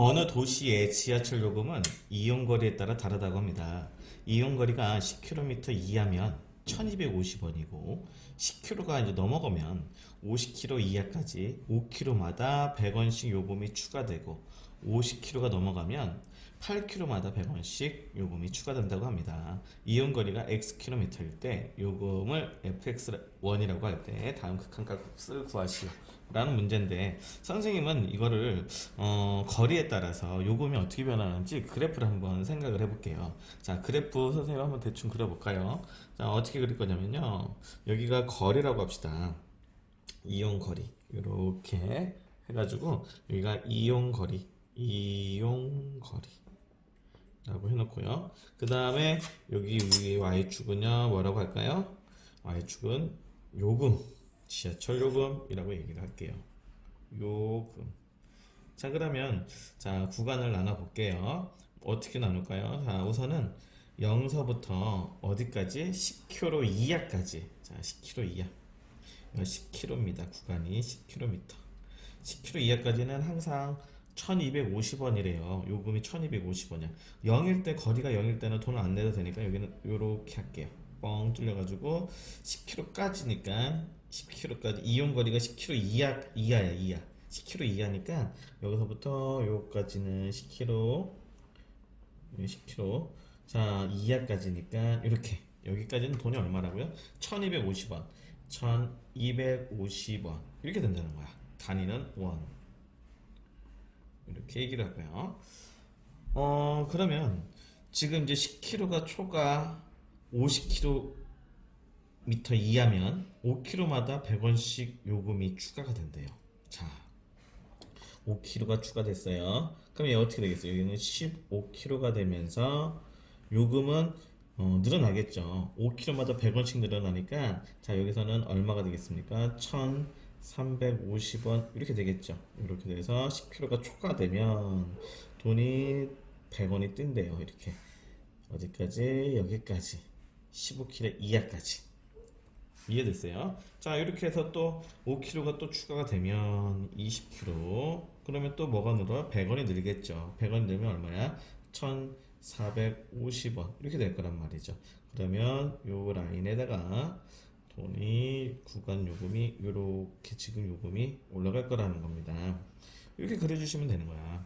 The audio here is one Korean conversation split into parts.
어느 도시의 지하철 요금은 이용거리에 따라 다르다고 합니다. 이용거리가 10km 이하면 1250원이고 10km가 이제 넘어가면 50km 이하까지 5km마다 100원씩 요금이 추가되고 50km가 넘어가면 8km마다 100원씩 요금이 추가된다고 합니다. 이용거리가 xkm일 때 요금을 fx1이라고 할 때 다음 극한값을 구하시오. 라는 문제인데 선생님은 이거를 어, 거리에 따라서 요금이 어떻게 변하는지 그래프를 한번 생각을 해볼게요. 자 그래프 선생님 한번 대충 그려볼까요? 자 어떻게 그릴 거냐면요. 여기가 거리라고 합시다. 이용거리 이렇게 해가지고 여기가 이용거리 이용거리 라고 해놓고요. 그 다음에 여기 위에 Y축은요, 뭐라고 할까요? Y축은 요금, 지하철 요금이라고 얘기를 할게요. 요금. 자, 그러면, 자, 구간을 나눠 볼게요. 어떻게 나눌까요? 자, 우선은 0서부터 어디까지? 10km 이하까지. 자, 10km 이하. 이거 10km입니다. 구간이 10km. 10km 이하까지는 항상 1250원이래요. 요금이 1250원이야. 0일 때 거리가 0일 때는 돈을 안 내도 되니까 여기는 요렇게 할게요. 뻥 뚫려가지고 10km까지니까 10km까지 이용 거리가 10km 이하 이하야 이하. 10km 이하니까 여기서부터 요까지는 10km 10km 자 이하까지니까 이렇게 여기까지는 돈이 얼마라고요? 1250원 1250원 이렇게 된다는 거야 단위는 원 이렇게 얘기를 하고요. 어, 그러면 지금 이제 10km가 초가 50km 이하면 5km마다 100원씩 요금이 추가가 된대요. 자, 5km가 추가됐어요. 그럼 얘 어떻게 되겠어요? 여기는 15km가 되면서 요금은 어, 늘어나겠죠. 5km마다 100원씩 늘어나니까 자 여기서는 얼마가 되겠습니까? 1350원 이렇게 되겠죠. 이렇게 돼서 10km가 초과되면 돈이 100원이 뜬대요. 이렇게 어디까지? 여기까지 15km 이하까지 이해됐어요? 자 이렇게 해서 또 5km가 또 추가가 되면 20km 그러면 또 뭐가 늘어요? 100원이 늘겠죠 100원이 늘면 얼마야? 1450원 이렇게 될 거란 말이죠 그러면 요 라인에다가 돈이 구간 요금이 이렇게 지금 요금이 올라갈 거라는 겁니다. 이렇게 그려주시면 되는 거야.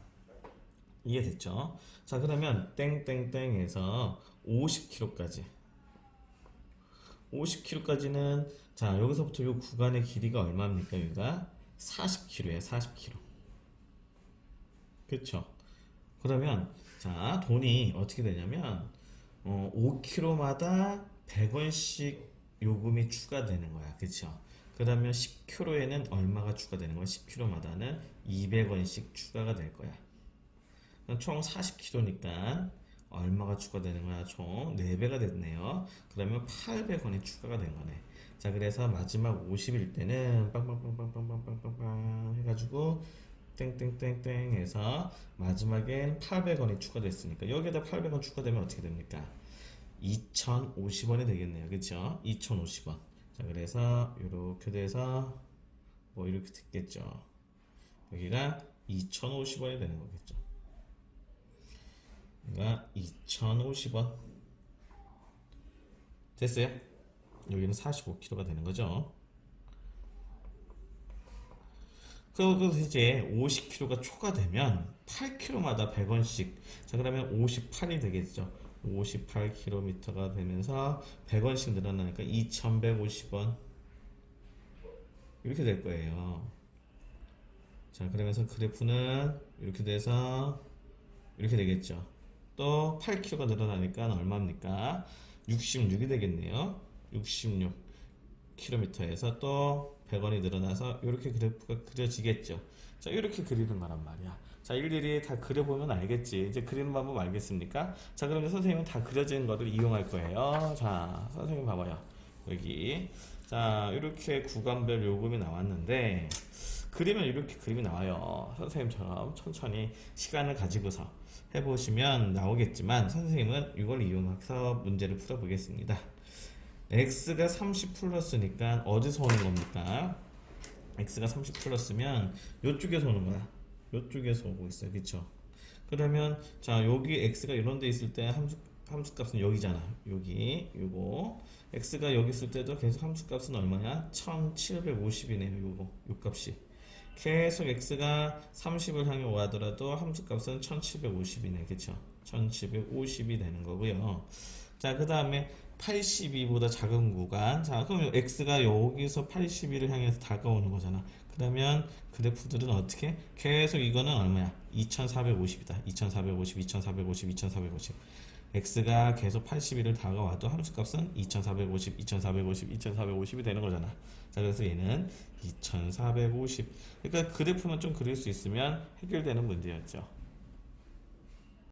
이해됐죠? 자 그러면 땡땡땡에서 50km까지. 50km까지는 자 여기서부터 이 구간의 길이가 얼마입니까 여기가? 40km에 40km 그쵸? 그러면 자 돈이 어떻게 되냐면 어, 5km마다 100원씩 요금이 추가되는 거야 그쵸 그러면 10km에는 얼마가 추가되는 거야 10km마다는 200원씩 추가가 될 거야 총 40km니까 얼마가 추가되는 거야? 총 4배가 됐네요. 그러면 800원이 추가가 된 거네. 자, 그래서 마지막 50일 때는 빵빵빵빵빵빵빵빵 해가지고 땡땡땡땡 해서 마지막엔 800원이 추가됐으니까 여기에다 800원 추가되면 어떻게 됩니까? 2050원이 되겠네요. 그쵸? 2050원. 자, 그래서 이렇게 돼서 뭐 이렇게 됐겠죠. 여기가 2050원이 되는 거겠죠. 그러니까 2050원 됐어요? 여기는 45kg가 되는 거죠. 그리고 이제 50kg가 초과되면 8km마다 100원씩 자 그러면 58이 되겠죠. 58km가 되면서 100원씩 늘어나니까 2150원 이렇게 될 거예요. 자 그러면서 그래프는 이렇게 돼서 이렇게 되겠죠. 또 8kg가 늘어나니까 얼마입니까? 66이 되겠네요. 66km에서 또 100원이 늘어나서 이렇게 그래프가 그려지겠죠. 자, 이렇게 그리는 거란 말이야. 자, 일일이 다 그려보면 알겠지. 이제 그리는 방법 알겠습니까? 자, 그러면 선생님은 다 그려진 거를 이용할 거예요. 자, 선생님 봐봐요. 여기. 자, 이렇게 구간별 요금이 나왔는데, 그리면 이렇게 그림이 나와요. 선생님처럼 천천히 시간을 가지고서 해보시면 나오겠지만 선생님은 이걸 이용해서 문제를 풀어보겠습니다. x가 30 플러스니까 어디서 오는 겁니까? x가 30 플러스면 이쪽에서 오는 거야. 이쪽에서 오고 있어요. 그쵸? 그러면 자 여기 x가 이런 데 있을 때 함수 함수 값은 여기잖아. 여기 요거 x가 여기 있을 때도 계속 함수 값은 얼마냐? 1750이네요. 요거 요 값이. 계속 x가 30을 향해 오하더라도 함수 값은 1750이네. 그쵸? 1750이 되는 거고요. 자, 그 다음에 82보다 작은 구간. 자, 그럼 x가 여기서 82를 향해서 다가오는 거잖아. 그러면 그래프들은 어떻게? 계속 이거는 얼마야? 2450이다. 2450, 2450, 2450. X가 계속 81을 다가와도 함수값은 2450, 2450, 2450이 되는 거잖아. 자, 그래서 얘는 2450. 그러니까 그래프만 좀 그릴 수 있으면 해결되는 문제였죠.